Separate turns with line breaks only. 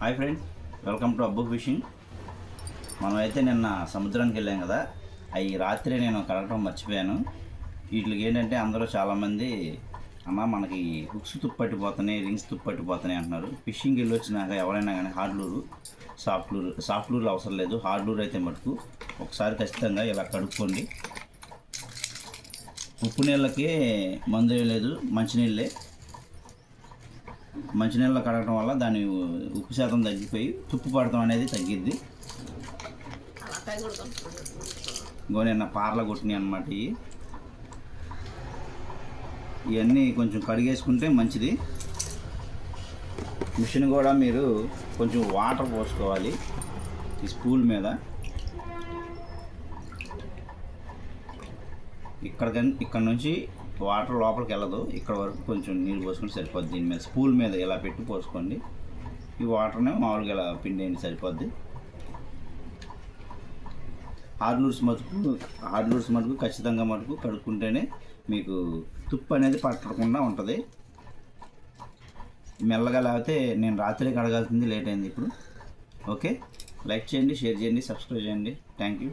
Hi friends welcome to Abbu fishing. మనమైతే నిన్న సముద్రానికి వెళ్ళాం కదా అవి రాత్రి నేను కడగటం మర్చిపోయాను. వీటికి ఏంటంటే అందరూ చాలామంది అమ్మ మనకి హుక్స్ తుప్పట్టిపోతున్నాయి రింగ్స్ తుప్పట్టిపోతున్నాయి అంటున్నారు. ఫిషింగ్ వెళ్ళి వచ్చినాక ఎవరైనా కానీ హార్డ్ సాఫ్ట్లూరు సాఫ్ట్లూరు అవసరం లేదు. హార్డ్లూరు అయితే మటుకు ఒకసారి ఖచ్చితంగా ఇలా కడుక్కోండి. ఉప్పు నీళ్ళకి మందు లేదు మంచినీళ్ళే. మంచినీళ్ళలో కడగడం వల్ల దాని ఉప్పు శాతం తగ్గిపోయి తుప్పు పడటం అనేది తగ్గిద్ది. ఇంకో నిన్న పార్ల కొట్టినాయి అనమాట ఇవి. ఇవన్నీ కొంచెం కడిగేసుకుంటే మంచిది. మిషన్ కూడా మీరు కొంచెం వాటర్ పోసుకోవాలి ఈ స్పూల్ మీద. ఇక్కడ ఇక్కడ నుంచి వాటర్ లోపలికి వెళ్ళదు. ఇక్కడ వరకు కొంచెం నీళ్ళు పోసుకుంటే సరిపోద్ది. దీని మీద స్పూల్ మీద ఇలా పెట్టి పోసుకోండి. ఈ వాటర్నే మామూలుగా ఇలా పిండేయండి సరిపోద్ది. హార్డ్లూర్స్ మటుకు హార్డ్లూర్స్ మటుకు ఖచ్చితంగా మటుకు కడుక్కుంటేనే మీకు తుప్పు అనేది పట్టకుండా ఉంటుంది. మెల్లగా లేకపోతే నేను రాత్రి కడగాల్సింది లేట్ అయింది ఇప్పుడు. ఓకే? లైక్ చేయండి షేర్ చేయండి సబ్స్క్రైబ్ చేయండి. Thank you.